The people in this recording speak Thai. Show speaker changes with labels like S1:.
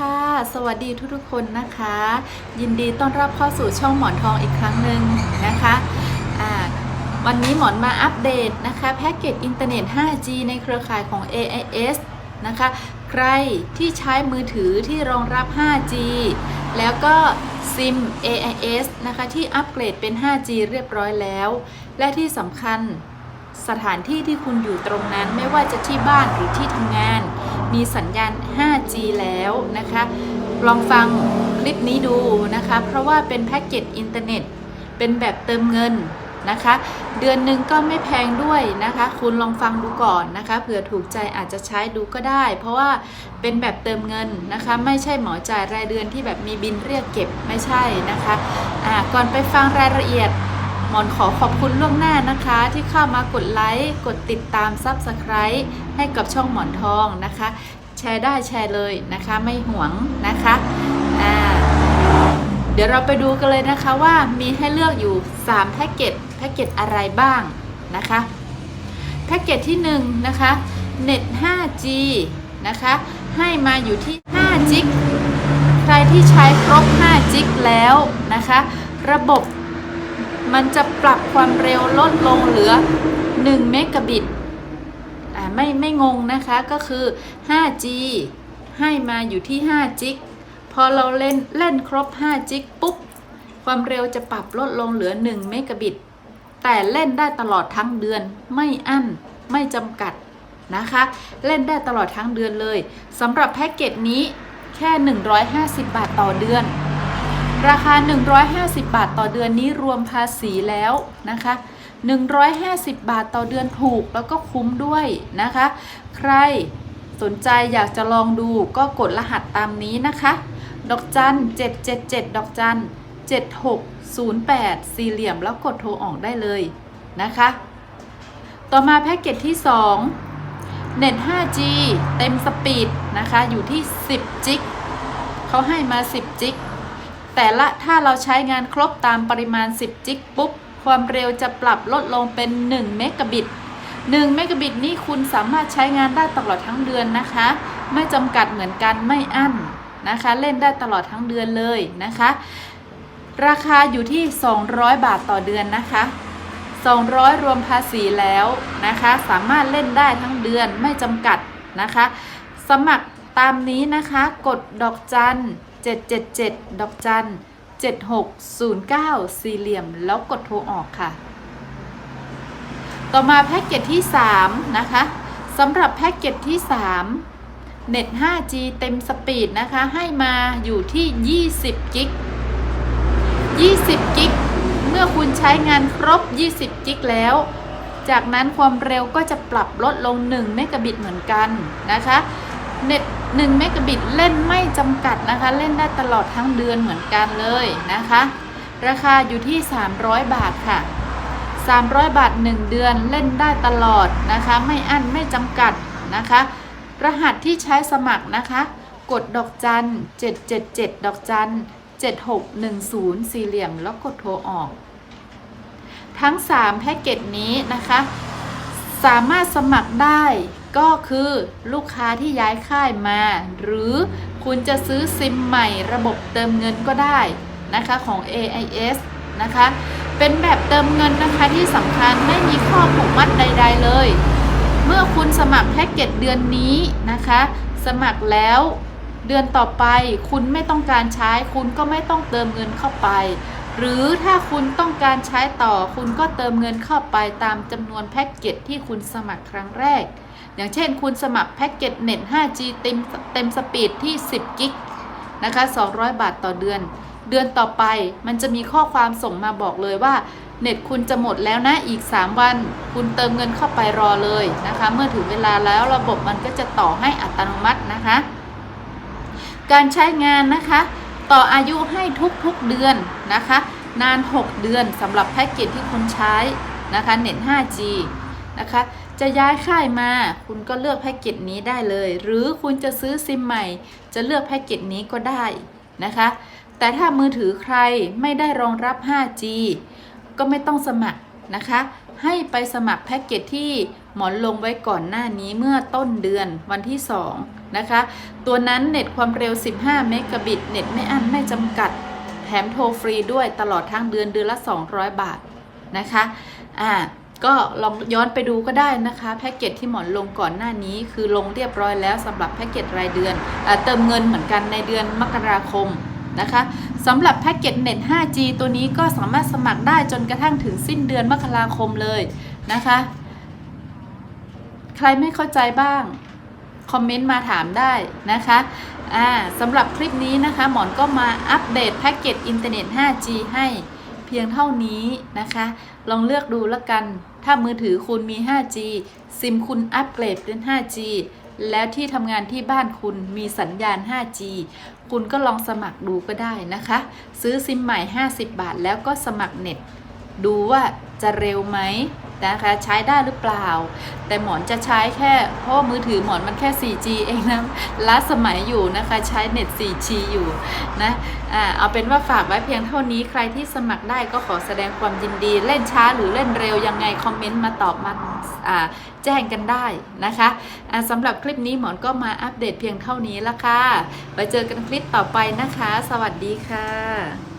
S1: ค่ะ สวัสดีทุกๆคนนะคะ ยินดีต้อนรับเข้าสู่ช่องหมอนทองอีกครั้งหนึ่งนะคะวันนี้หมอนมาอัปเดตนะคะแพ็กเกจอินเทอร์เน็ต 5G ในเครือข่ายของ AIS นะคะ ใครที่ใช้มือถือที่รองรับ 5G แล้วก็ซิม AIS นะคะที่อัปเกรดเป็น 5G เรียบร้อยแล้ว และที่สำคัญสถานที่ที่คุณอยู่ตรงนั้นไม่ว่าจะที่บ้านหรือที่ทำงาน มีสัญญาณ 5G แล้วนะคะ ลองฟังคลิปนี้ดูนะคะ เพราะว่าเป็นแพ็กเกจอินเทอร์เน็ต เป็นแบบเติมเงินนะคะ เดือนหนึ่งก็ไม่แพงด้วยนะคะ คุณลองฟังดูก่อนนะคะ เผื่อถูกใจอาจจะใช้ดูก็ได้ เพราะว่าเป็นแบบเติมเงินนะคะ ไม่ใช่หมอจ่ายรายเดือนที่แบบมีบินเรียกเก็บไม่ใช่นะคะ อ่า ก่อนไปฟังรายละเอียด มอนขอขอบคุณล่วงหน้านะคะ ที่เข้ามากดไลค์กดติดตาม Subscribe ให้กับช่องหมอนทองนะคะ แชร์ได้แชร์เลยนะคะ ไม่หวงนะคะอ่าเดี๋ยวเราไปดูกันเลยนะคะว่ามีให้เลือกอยู่ 3 แพ็กเกจแพ็กเกจอะไรบ้างนะคะแพ็กเกจที่1นะคะเน็ต 5G นะคะให้มาอยู่ที่5จิกใครที่ใช้ครบ5จิกแล้วนะคะ ระบบ มันจะปรับความเร็วลดลงเหลือ 1 เมกะบิตอ่าไม่ไม่งงนะคะก็คือ 5G ให้มาอยู่ที่ 5 จิก พอเราเล่นเล่นครบ 5 จิกปุ๊บ ความเร็วจะปรับลดลงเหลือ 1 เมกะบิต แต่เล่นได้ตลอดทั้งเดือนไม่อั้นไม่จำกัดนะคะ เล่นได้ตลอดทั้งเดือนเลยสำหรับแพ็กเกจนี้แค่ 150 บาทต่อเดือน ราคา 150 บาทต่อเดือนนี้รวมภาษีแล้วนะคะ 150 บาทต่อเดือนถูกแล้วก็คุ้มด้วยนะคะ ใครสนใจอยากจะลองดูก็กดรหัสตามนี้นะคะ ดอกจัน 777 ดอกจัน 7608 สี่เหลี่ยมแล้วกดโทรออกได้เลยนะคะ ต่อมาแพ็กเกจที่ 2 เน็ต 5G เต็มสปีดนะคะ อยู่ที่ 10 จิกเขาให้มา 10 จิก แต่ละถ้าเราใช้งานครบตามปริมาณ 10 จิกปุ๊บ ความเร็วจะปรับลดลงเป็น 1 เมกะบิต 1 เมกะบิตนี่คุณสามารถใช้งานได้ตลอดทั้งเดือนนะคะ ไม่จำกัดเหมือนกันไม่อั้นนะคะ เล่นได้ตลอดทั้งเดือนเลยนะคะ ราคาอยู่ที่ 200 บาทต่อเดือนนะคะ 200 รวมภาษีแล้วนะคะ สามารถเล่นได้ทั้งเดือนไม่จำกัดนะคะ สมัครตามนี้นะคะ กดดอกจัน 777 ดอกจัน 7609 สี่เหลี่ยม แล้วกดโทรออกค่ะ ต่อมาแพ็กเกจที่ 3 นะคะสำหรับแพ็กเกจที่ 3 เน็ต 5G เต็มสปีดนะคะ ให้มาอยู่ที่ 20 กิก 20 กิก เมื่อคุณใช้งานครบ 20 กิกแล้วจากนั้นความเร็วก็จะปรับลดลง1เมกะบิตเหมือนกันนะคะ เน็ต1เมกะบิตเล่นไม่จำกัดนะคะ เล่นได้ตลอดทั้งเดือนเหมือนกันเลยนะคะ ราคาอยู่ที่ 300 บาทค่ะ 300 บาท 1 เดือนเล่นได้ตลอดนะคะ ไม่อั้นไม่จำกัดนะคะ รหัสที่ใช้สมัครนะคะ กดดอกจัน 777 ดอกจัน 7610 สี่เหลี่ยมแล้วกดโทรออก ทั้ง 3 แพ็กเกจนี้นะคะ สามารถสมัครได้ ก็คือลูกค้าที่ย้ายค่ายมา หรือคุณจะซื้อซิมใหม่ระบบเติมเงินก็ได้นะคะของ AIS นะคะ เป็นแบบเติมเงินนะคะที่สำคัญไม่มีข้อผูกมัดใด ๆ เลย เมื่อคุณสมัครแพ็กเกจเดือนนี้นะคะ สมัครแล้วเดือนต่อไปคุณไม่ต้องการใช้คุณก็ไม่ต้องเติมเงินเข้าไป หรือถ้าคุณต้องการใช้ต่อคุณก็เติมเงินเข้าไปตามจำนวนแพ็กเกจที่คุณสมัครครั้งแรก อย่างเช่นคุณสมัครแพ็กเกจเน็ต 5G เต็มเต็มสปีดที่ 10 กิกนะคะ200 บาทต่อเดือน เดือนต่อไปมันจะมีข้อความส่งมาบอกเลยว่า เน็ตคุณจะหมดแล้วนะอีก 3 วัน คุณเติมเงินเข้าไปรอเลยนะคะ เมื่อถึงเวลาแล้วระบบมันก็จะต่อให้อัตโนมัตินะคะ การใช้งานนะคะ ต่ออายุให้ทุกๆเดือนนะคะ นาน 6 เดือนสำหรับแพ็กเกจที่คุณใช้นะคะเน็ต 5G นะคะ จะย้ายค่ายมาคุณก็เลือกแพ็กเกจนี้ได้เลย หรือคุณจะซื้อซิมใหม่ จะเลือกแพ็กเกจนี้ก็ได้นะคะ แต่ถ้ามือถือใครไม่ได้รองรับ 5G ก็ไม่ต้องสมัคร นะคะ ให้ไปสมัครแพ็กเกจที่หมอนลงไว้ก่อนหน้านี้เมื่อต้นเดือนวันที่ 2 นะคะ ตัวนั้นเน็ตความเร็ว 15 เมกะบิต เน็ตไม่อั้นไม่จำกัด แถมโทรฟรีด้วยตลอดทั้งเดือนเดือนละ 200 บาทนะคะ อ่า ก็ลองย้อนไปดูก็ได้นะคะแพ็กเกจที่หมอนลงก่อนหน้านี้คือลงเรียบร้อยแล้วสำหรับแพ็กเกจรายเดือนอเติมเงินเหมือนกันในเดือนมกราคมนะคะ สำหรับแพ็กเกจเน็ต 5G ตัวนี้ก็สามารถสมัครได้จนกระทั่งถึงสิ้นเดือนมกราคมเลยนะคะ ใครไม่เข้าใจบ้าง คอมเมนต์มาถามได้นะคะอ่าสำหรับคลิปนี้นะคะ หมอนก็มาอัปเดตแพ็กเกจอินเทอร์เน็ต 5G ให้เพียงเท่านี้นะคะ ลองเลือกดูแล้วกัน ถ้ามือถือคุณมี 5G ซิมคุณอัปเกรดเป็น 5G แล้วที่ทำงานที่บ้านคุณมีสัญญาณ 5G คุณก็ลองสมัครดูก็ได้นะคะ ซื้อซิมใหม่ 50 บาทแล้วก็สมัครเน็ต ดูว่าจะเร็วไหม นะคะใช้ได้หรือเปล่า แต่หมอนจะใช้แค่ เพราะมือถือหมอนมันแค่ 4G เองนะล้าสมัยอยู่นะคะใช้เน็ต 4G อยู่นะอ่าเอาเป็นว่าฝากไว้เพียงเท่านี้ใครที่สมัครได้ก็ขอแสดงความยินดีเล่นช้าหรือเล่นเร็วยังไงคอมเมนต์มาตอบมาแจ้งกันได้นะคะอ่าสำหรับคลิปนี้หมอนก็มาอัปเดตเพียงเท่านี้ละค่ะไปเจอกันคลิปต่อไปนะคะ สวัสดีค่ะ